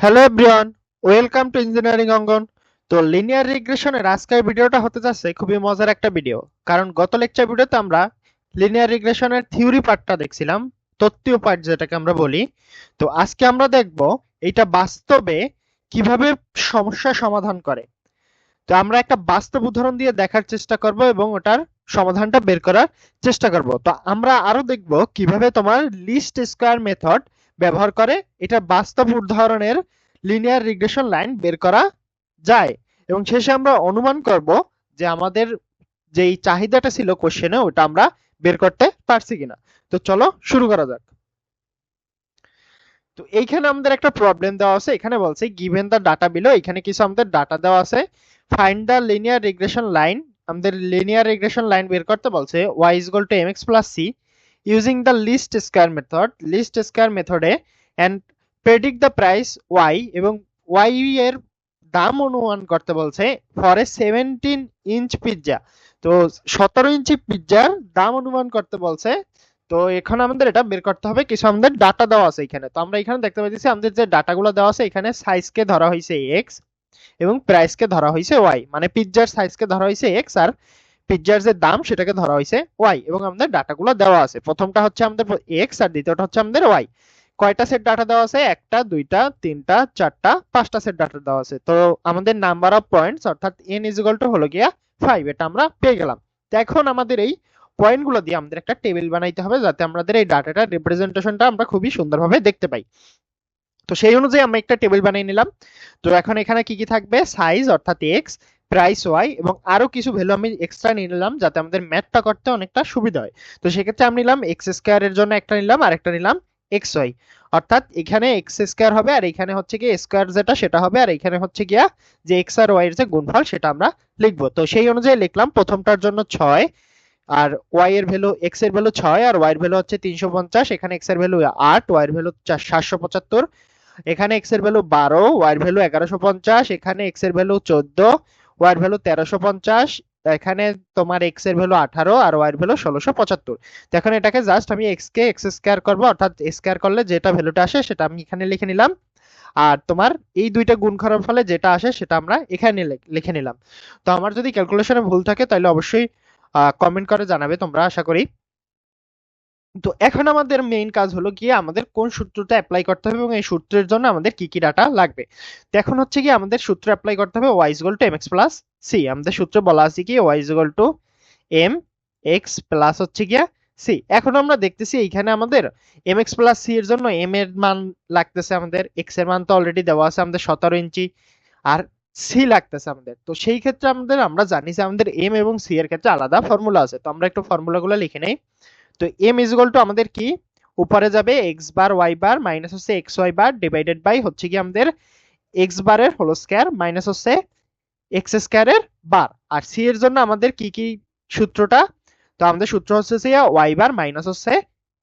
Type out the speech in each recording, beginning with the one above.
Hello everyone welcome to engineering Angan তো linear রিগ্রেশনের আজকের ভিডিওটা হতে যাচ্ছে খুবই মজার একটা ভিডিও কারণ গত লেকচার ভিডিওতে আমরা লিনিয়ার রিগ্রেশনের থিওরি পার্টটা দেখছিলাম, তত্ত্বীয় পার্ট যেটাকে আমরা বলি। তো আজকে আমরা দেখব এটা বাস্তবে কীভাবে সমস্যা সমাধান করে। তো আমরা একটা বাস্তব উদাহরণ দিয়ে দেখার চেষ্টা করব এবং ওটার সমাধানটা বের করার চেষ্টা করব। তো আমরা আরও দেখব কীভাবে তোমার লিস্ট স্কয়ার মেথড ব্যবহার করে, এটা বাস্তব উদাহরণের লিনিয়ার রিগ্রেশন লাইন বের করা যায়। এবং শেষে আমরা অনুমান করব যে আমাদের যেই চাহিদাটা ছিল কোশ্চেনে ওটা আমরা বের করতে পারছি কিনা। তো চলো শুরু করা যাক। তো এইখানে আমাদের একটা প্রবলেম দেওয়া আছে। এখানে বলছে গিভেন দ্য ডাটা বিলো এখানে কিছু আমাদের ডাটা দেওয়া আছে। Find the linear regression line আমাদের লিনিয়ার রিগ্রেশন লাইন বের করতে বলছে, y is equal to mx plus c using the least square method, least square মেথডে and predict the price y এবং y এর দাম অনুমান করতে বলছে for a seventeen inch pizza তো সতেরো ইঞ্চি পিৎজার দাম অনুমান করতে বলছে। তো এখন আমাদের এটা বের করতে হবে কিছু আমাদের ডাটা দেওয়া আছে এখানে। তো আমরা এখানে দেখতে পাচ্ছি আমাদের যে ডাটাগুলো দেওয়া আছে এখানে সাইজকে ধরা হয়েছে এক্স এবং প্রাইসকে ধরা হয়েছে ওয়াই মানে পিৎজার সাইজকে ধরা হয়েছে এক্স আর পিৎজার যে দাম সেটাকে ধরা হয়েছে ওয়াই এবং আমাদের ডাটাগুলো দেওয়া আছে। প্রথমটা হচ্ছে আমাদের এক্স আর দ্বিতীয়টা হচ্ছে আমাদের ওয়াই কয়টা সেট ডাটা দেওয়া আছে? একটা, দুইটা, তিনটা, চারটা, পাঁচটা সেট ডাটা দেওয়া আছে। তো আমাদের নাম্বার অফ পয়েন্টস অর্থাৎ এন ইজ টু হলো গিয়া ফাইভ এটা আমরা পেয়ে গেলাম। তো এখন আমাদের এই পয়েন্টগুলো দিয়ে আমাদের একটা টেবিল বানাইতে হবে যাতে আমাদের এই ডাটাটার রিপ্রেজেন্টেশনটা আমরা খুবই সুন্দরভাবে দেখতে পাই। তো সেই অনুযায়ী আমরা একটা টেবিল বানিয়ে নিলাম। তো এখন এখানে কি কি থাকবে? সাইজ অর্থাৎ এক্স প্রাইস ওয়াই এবং আরও কিছু ভ্যালু আমি এক্সট্রা নিয়ে নিলাম যাতে আমাদের ম্যাথটা করতে অনেকটা সুবিধা হয়। তো সেক্ষেত্রে আমি নিলাম এক্স স্কোয়ার এর জন্য একটা নিলাম, আর একটা নিলাম এক্স ওয়াই অর্থাৎ এখানে এক্স স্কোয়ার হবে আর এখানে হচ্ছে কি স্কোয়ার যেটা সেটা হবে, আর এখানে হচ্ছে গিয়া যে এক্স আর ওয়াই এর যে গুণফল সেটা আমরা লিখব। তো সেই অনুযায়ী লিখলাম প্রথমটার জন্য ছয়, আর ওয়াই এর ভ্যালু এক্সের ভ্যালু ছয়, আর ওয়াই এর ভ্যালু হচ্ছে তিনশো পঞ্চাশ, এখানে এক্সের ভ্যালু আট ওয়াই এর ভ্যালু সাতশো পঁচাত্তর, এখানে এক্সের ভ্যালু বারো ওয়াই এর ভ্যালু এগারোশো পঞ্চাশ, এখানে এক্সের ভ্যালু চোদ্দ ওয়াই এর ভ্যালু তেরোশো পঞ্চাশ এখানে তোমার এক্সের ভ্যালু আঠারো আর ওয়াই ভ্যালু ষোলোশো পঁচাত্তর। তো এখন এটাকে জাস্ট আমি এক্স কে এক্স স্কোয়ার করব, অর্থাৎ স্কোয়ার করলে যেটা ভ্যালুটা আসে সেটা আমি এখানে লিখে নিলাম। আর তোমার এই দুইটা গুণ করার ফলে যেটা আসে সেটা আমরা এখানে লিখে নিলাম। তো আমার যদি ক্যালকুলেশনে ভুল থাকে তাহলে অবশ্যই কমেন্ট করে জানাবে তোমরা, আশা করি। তো এখন আমাদের মেইন কাজ হলো গিয়ে আমাদের কোন সূত্রটা অ্যাপ্লাই করতে হবে এবং এই সূত্রের জন্য আমাদের কি কি ডাটা লাগবে। তো এখন হচ্ছে কি আমাদের সূত্র অ্যাপ্লাই করতে হবে Y is two M X plus C আমাদের সূত্রে বলা আছে কি Y is two M X plus হচ্ছে গিয়া সি এখন আমরা দেখতেছি এইখানে আমাদের এম এক্স প্লাস সি এর জন্য এম এর মান লাগতেছে আমাদের এক্সের মান তো অলরেডি দেওয়া আছে আমাদের সতেরো ইঞ্চি আর সি লাগতেছে আমাদের। তো সেই ক্ষেত্রে আমাদের, আমরা জানি যে আমাদের এম এবং সি এর ক্ষেত্রে আলাদা ফর্মুলা আছে। তো আমরা একটু ফর্মুলাগুলো লিখে নেই। তো এম ইজ ইকুয়াল টু আমাদের কি? উপরে যাবে x bar y bar minus হচ্ছে x y bar divided by হচ্ছে কি আমাদের এক্স বারের হোল স্কয়ার মাইনাস হচ্ছে এক্স স্কয়ারের বার আর সি এর জন্য আমাদের কি কি সূত্রটা? তো আমাদের সূত্র হচ্ছে ওয়াই বার মাইনাস হচ্ছে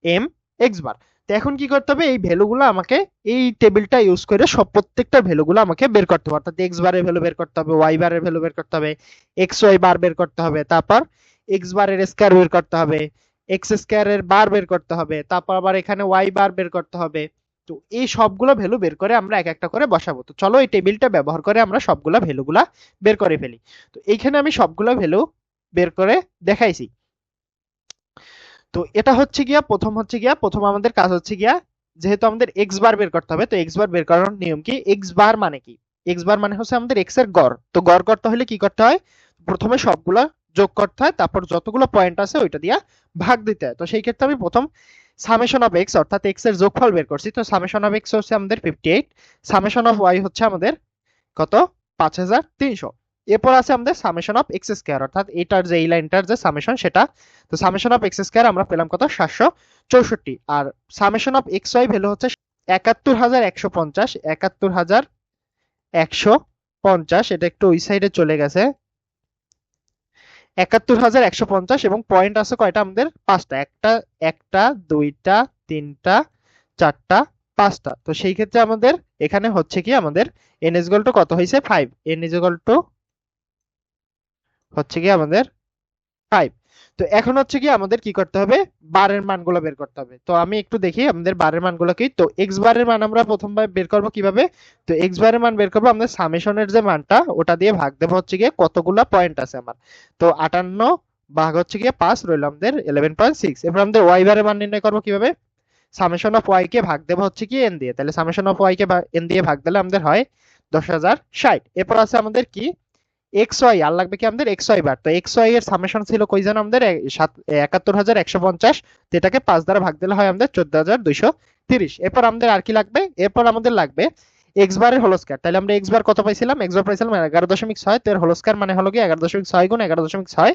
এম এক্স বার তো এখন কি করতে হবে? এই ভ্যালুগুলো আমাকে এই টেবিলটা ইউজ করে সব প্রত্যেকটা ভ্যালুগুলো আমাকে বের করতে হবে। অর্থাৎ এক্স বারের ভ্যালু বের করতে হবে ওয়াই বারের ভ্যালু বের করতে হবে এক্স ওয়াই বার বের করতে হবে, তারপর এক্স বারের স্কয়ার বের করতে হবে এক্স স্কয়ারের বার বের করতে হবে, তারপর আবার এখানে ওয়াই বার বের করতে হবে। তো এই সবগুলো ভ্যালু বের করে আমরা এক একটা করে বসাবো। তো চলো এই টেবিলটা ব্যবহার করে আমরা সবগুলো ভ্যালুগুলা বের করে ফেলি। তো এইখানে আমি সবগুলো ভ্যালু বের করে দেখাইছি। তো এটা হচ্ছে গিয়া, প্রথম হচ্ছে গিয়া, প্রথম আমাদের কাজ হচ্ছে গিয়া, যেহেতু আমাদের এক্স বার বের করতে হবে, তো এক্স বার বের করার নিয়ম কি? এক্স বার মানে কি? এক্স বার মানে হচ্ছে আমাদের এক্সের গড়। তো গড় করতে হলে কি করতে হয়? প্রথমে সবগুলা যোগ করতে হয়, তারপর যতগুলো পয়েন্ট আছে ওইটা দিয়া ভাগ দিতে হয়। তো সেই ক্ষেত্রে আমি প্রথম সামেশন অফ এক্স অর্থাৎ এক্সের যোগফল বের করছি। তো সামেশন অফ এক্স হচ্ছে আমাদের fifty eight summation of y হচ্ছে আমাদের কত? পাঁচ হাজার তিনশো। এরপর আছে আমাদের সামেশন অফ এক্স স্কোয়ার অর্থাৎ এটার যে, এই লাইনটার যে সামেশন সেটা। তো সামেশন অফ এক্স স্কোয়ার আমরা পেলাম কত? সাতশো চৌষট্টি। আর summation of x y value হচ্ছে একাত্তর হাজার একশো পঞ্চাশ, একাত্তর হাজার একশো পঞ্চাশ। এটা একটু ওই সাইডে চলে গেছে। একাত্তর হাজার একশো পঞ্চাশ এবং পয়েন্ট আছে কয়টা আমাদের? পাঁচটা। একটা একটা, দুইটা, তিনটা, চারটা, পাঁচটা। তো সেই ক্ষেত্রে আমাদের এখানে হচ্ছে কি? আমাদের এন এস গল্ট কত হয়েছে? ফাইভ এন এস টু হচ্ছে কি? আমাদের ফাইভ তো এখন হচ্ছে কি, আমাদের কি করতে হবে? বারের মানগুলো বের করতে হবে। তো আমি একটু দেখি আমাদের বারের মানগুলো কি? তো এক্স বারের মান আমরা প্রথমবার বের করব কীভাবে? তো এক্স বারের মান বের করব, আমাদের সামেশনের যে মানটা, ওটা দিয়ে ভাগ দেবো হচ্ছে গিয়ে কতগুলা পয়েন্ট আছে আমার। তো আটান্ন ভাগ হচ্ছে গিয়ে পাঁচ রইল আমাদের ইলেভেন পয়েন্ট সিক্স এবার আমাদের ওয়াই বারের মান নির্ণয় করব কীভাবে? সামেশন অফ ওয়াই কে ভাগ দেবো হচ্ছে কি এন দিয়ে। তাহলে সামেশন অফ ওয়াই কে এন দিয়ে ভাগ দিলে আমাদের হয় দশ হাজার ষাট। এরপর আছে আমাদের কি? এক্স ওয়াই আর লাগবে কি আমাদের এক্স ওয়াই বার? তো এক্স ওয়াই এর সামেশন ছিল কই আমাদের? একাত্তর হাজার একশো পঞ্চাশ। তো এটাকে পাঁচ দ্বারা ভাগ দিলে হয় আমাদের চোদ্দ হাজার দুইশো তিরিশ। এরপর আমাদের আর কি লাগবে? এরপর আমাদের লাগবে এক্স বারের তাহলে আমরা এক্স বার কত পাইছিলাম? এক্স বার পাইছিলাম এগারো দশমিক ছয়। তো এর মানে হলো কি এগারো দশমিক ছয় গুণ এগারো দশমিক ছয়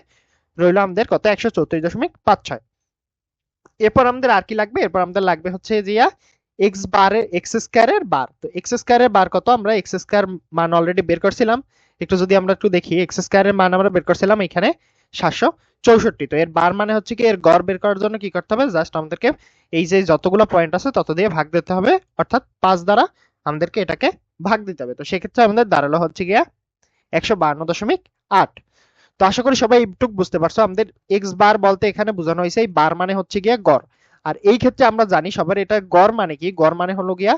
রইল আমাদের কত? একশো চৌত্রিশ দশমিক পাঁচ ছয়। এরপর আমাদের আর কি লাগবে? এরপর আমাদের লাগবে হচ্ছে জিয়া এক্স বারের এক্স স্কয়ারের বার তো এক্স স্কয়ারের বার কত? আমরা এক্স স্কয়ার মান অলরেডি বের করছিলাম। একটু যদি আমরা একটু দেখি এক্স স্কয়ারের মান আমরা বের করছিলাম এখানে সাতশো চৌষট্টি। তো এর বার মানে হচ্ছে কি, এর গড় বের করার জন্য কি করতে হবে? জাস্ট আমাদেরকে এই যে যতগুলো পয়েন্ট আছে, তত দিয়ে ভাগ দিতে হবে। অর্থাৎ পাঁচ দ্বারা আমাদেরকে এটাকে ভাগ দিতে হবে। তো সেক্ষেত্রে আমাদের দাঁড়াল হচ্ছে গিয়া একশো বান্ন দশমিক আট। তো আশা করি সবাই একটু বুঝতে পারছ। আমাদের এক্স বার বলতে এখানে বোঝানো হয়েছে, এই বার মানে হচ্ছে গিয়া গড়। আর এই ক্ষেত্রে আমরা জানি সবার এটা গড় মানে কি? গড় মানে হলো গিয়া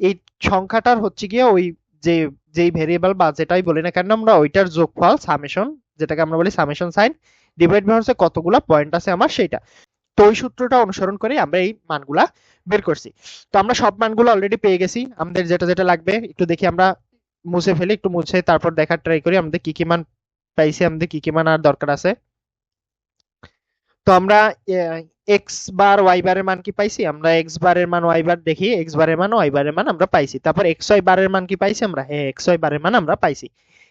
এই সংখ্যাটার হচ্ছে গিয়া ওই যে, যেই ভেরিয়েবল বা যেটাই বলি না কেন, আমরা ওইটার যোগফল সামেশন যেটাকে আমরা বলি সামেশন সাইন ডিভাইড বাই হচ্ছে কতগুলা পয়েন্ট আছে আমার সেটা তো ওই সূত্রটা অনুসরণ করে আমরা এই মানগুলা বের করছি। তো আমরা সব মানগুলো অলরেডি পেয়ে গেছি। আমাদের যেটা যেটা লাগবে, একটু দেখি আমরা মুছে ফেলি, একটু মুছে তারপর দেখার ট্রাই করি, আমাদের কি কি মান পাইছি, আমাদের কি কি মান আর দরকার আছে। তো আমরা এক্স বার ওয়াই বারের মান কি পাইছি? আমরা এক্স বারের মান ওয়াই বার দেখি এক্স বারের মান ওয়াই বারের মান আমরা পাইছি। তারপর এক্স ওয়াই বারের মান কি পাইছি আমরা? হ্যাঁ এক্স ওয়াই বারের মান আমরা পাইছি।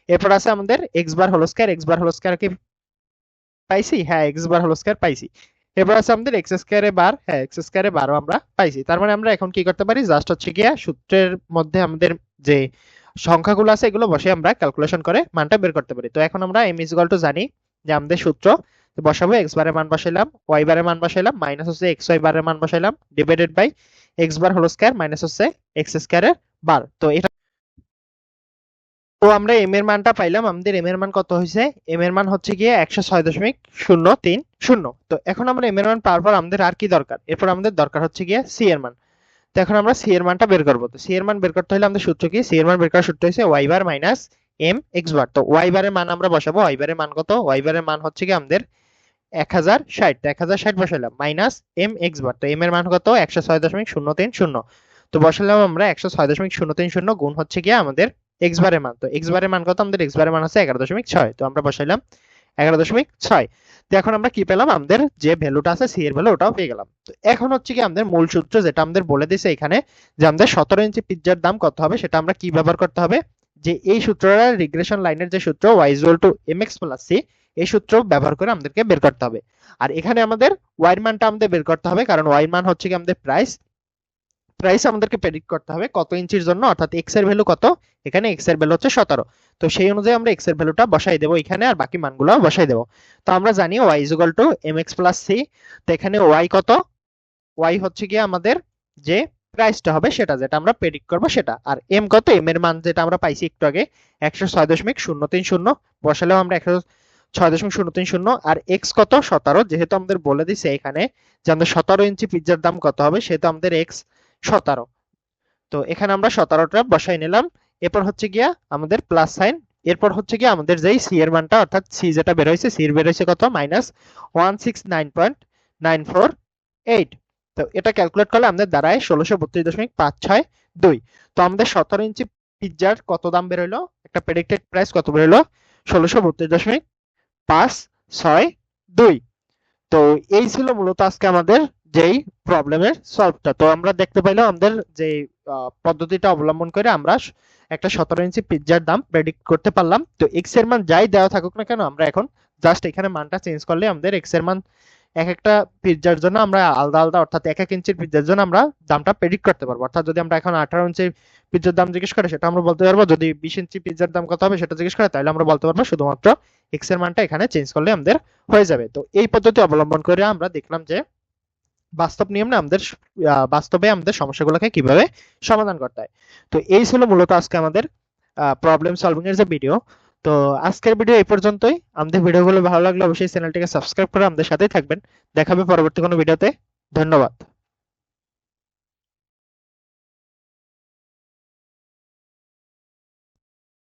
এরপর আছে আমাদের x bar whole square x bar whole square কি পাইছি? হ্যাঁ এক্স বার হোল স্কয়ার পাইছি। এরপর আছে আমাদের এক্স স্কয়ারে বার হ্যাঁ এক্স স্কয়ারে বারও আমরা পাইছি। তার মানে আমরা এখন কি করতে পারি? জাস্ট হচ্ছে গিয়া সূত্রের মধ্যে আমাদের যে সংখ্যাগুলো আছে, এগুলো বসে আমরা ক্যালকুলেশন করে মানটা বের করতে পারি। তো এখন আমরা এম ইজ জানি যে আমাদের সূত্র বসাবো এক্স বারের মান বসাইলাম ওয়াই বারের মান বসাইলাম মাইনাস হচ্ছে এক্স ওয়াই বারের মান বসাইলাম divided by x bar whole square minus হচ্ছে এক্স স্কয়ারের বার তো এটা তো আমরা এম এর মানটা পাইলাম, আমাদের এম এর মান কত হয়েছে? এম এর মান হচ্ছে গিয়ে একশো ছয় দশমিক শূন্য তিন শূন্য। তো এখন আমরা এম এর মান পাওয়ার পর আমাদের আর কি দরকার? এরপর আমাদের দরকার হচ্ছে গিয়ে সি এর মান। তো এখন আমরা সি এর মানটা বের করব। তো সি এর মান বের করতে হলে আমাদের সূত্র কি? সি এর মান বের করার সূত্র হচ্ছে y bar minus m x bar তো ওয়াই বারের মান আমরা বসাবো। ওয়াই বারের মান কত? ওয়াই বারের মান হচ্ছে কি আমাদের এক হাজার ষাট। এক হাজার ষাট বসাইলাম। মাইনাস এম এক্স বার তো এম এর মান কত? একশো ছয় দশমিক শূন্য তিন শূন্য। তো বসালাম আমরা একশো ছয় দশমিক শূন্য তিন শূন্য গুণ হচ্ছে গিয়ে আমাদের এক্স বারের মান। তো এক্স বারের মান কত? আমাদের এক্স বারের মান হচ্ছে এগারো দশমিক ছয়। তো আমরা বসাইলাম এগারো দশমিক ছয়। তো এখন আমরা কি পেলাম? আমাদের যে ভ্যালুটা আছে সি এর ভ্যালু ওটাও পেয়ে গেলাম। তো এখন হচ্ছে কি আমাদের মূল সূত্র যেটা আমাদের বলে দিয়েছে এখানে যে আমাদের সতেরো ইঞ্চি পিজ্জার দাম কত হবে, সেটা আমরা কি ব্যবহার করতে হবে? যে এই সূত্রটা রিগ্রেশন লাইনের যে সূত্র y equal to x plus c এই সূত্র ব্যবহার করে আমাদেরকে বের করতে হবে। আর এখানে আমাদের ওয়াই মানটা আমাদের বের করতে হবে, কারণ ওয়াই মান হচ্ছে কি আমাদের প্রাইস প্রাইস আমাদেরকে প্রেডিক্ট করতে হবে কত ইঞ্চির জন্য, অর্থাৎ এক্সের ভ্যালু কত, এখানে এক্সের ভ্যালু হচ্ছে সতেরো। তো সেই অনুযায়ী আমরা এক্সের ভ্যালুটা বসাই দেবো এখানে, আর বাকি মানগুলো বসাই দেবো। তো আমরা জানি y equal to x plus c তো এখানে ওয়াই কত? ওয়াই হচ্ছে গিয়ে আমাদের যে প্রাইসটা হবে সেটা, যেটা আমরা প্রেডিক্ট করব সেটা। আর এম কত? এম এর মান যেটা আমরা পাইছি একটু আগে, একশো ছয় দশমিক শূন্য তিন শূন্য, বসালেও আমরা একশো ছয় দশমিক শূন্য তিন শূন্য, আর এক্স কত? সতেরো, যেহেতু আমাদের বলে দিছে এখানে যে আমাদের সতেরো ইঞ্চি পিজ্জার দাম কত হবে, সেহেতু আমাদের এক্স সতেরো। তো এখানে আমরা সতেরোটা বসাই নিলাম। এরপর হচ্ছে গিয়া আমাদের প্লাস সাইন এরপর হচ্ছে গিয়ে আমাদের যেই সি এর মানটা, অর্থাৎ সি যেটা বের হয়েছে সি এর বের হয়েছে কত? Minus one six nine point nine four eight তো এটা ক্যালকুলেট করলে আমাদের দাঁড়ায় ষোলোশো বত্রিশ দশমিক পাঁচ ছয় দুই। তো আমাদের সতেরো ইঞ্চি পিজ্জার কত দাম বেরোলো? একটা প্রেডিক্টেড প্রাইস কত বেরোলো? ষোলোশো বত্রিশ দশমিক পাঁচ ছয় দুই। তো এই ছিল মূলত আজকে আমাদের যেই প্রবলেমের সলভটা তো আমরা দেখতে পাইলাম আমাদের যে পদ্ধতিটা অবলম্বন করে আমরা একটা সতেরো ইঞ্চি পিৎজার দাম প্রেডিক্ট করতে পারলাম। তো এক্সের মান যাই দেওয়া থাকুক না কেন, আমরা এখন জাস্ট এখানে মানটা চেঞ্জ করলে আমাদের এক্সের মান এক একটা পিৎজার জন্য আমরা আলাদা আলাদা, অর্থাৎ এক এক ইঞ্চির পিৎজার জন্য আমরা দামটা প্রেডিক্ট করতে পারব। অর্থাৎ যদি আমরা এখন আঠারো ইঞ্চির পিৎজার দাম জিজ্ঞেস করে, সেটা আমরা বলতে পারব, যদি বিশ ইঞ্চি পিৎজার দাম কত হবে সেটা জিজ্ঞেস করে, তাহলে আমরা বলতে পারব শুধুমাত্র এক্সের মানটা এখানে চেঞ্জ করলে আমাদের হয়ে যাবে। তো এই পদ্ধতি অবলম্বন করে আমরা দেখলাম যে বাস্তব নিয়ম না আমাদের বাস্তবে আমাদের সমস্যাগুলোকে কীভাবে সমাধান করতে হয়। তো এই ছিল মূলত আজকে আমাদের প্রবলেম সলভিং এর যে ভিডিও তো আজকের ভিডিও এই পর্যন্তই। আমাদের ভিডিওগুলো ভালো লাগলে অবশ্যই চ্যানেলটিকে সাবস্ক্রাইব করে আমাদের সাথেই থাকবেন। দেখাবে পরবর্তী কোনো ভিডিওতে ধন্যবাদ।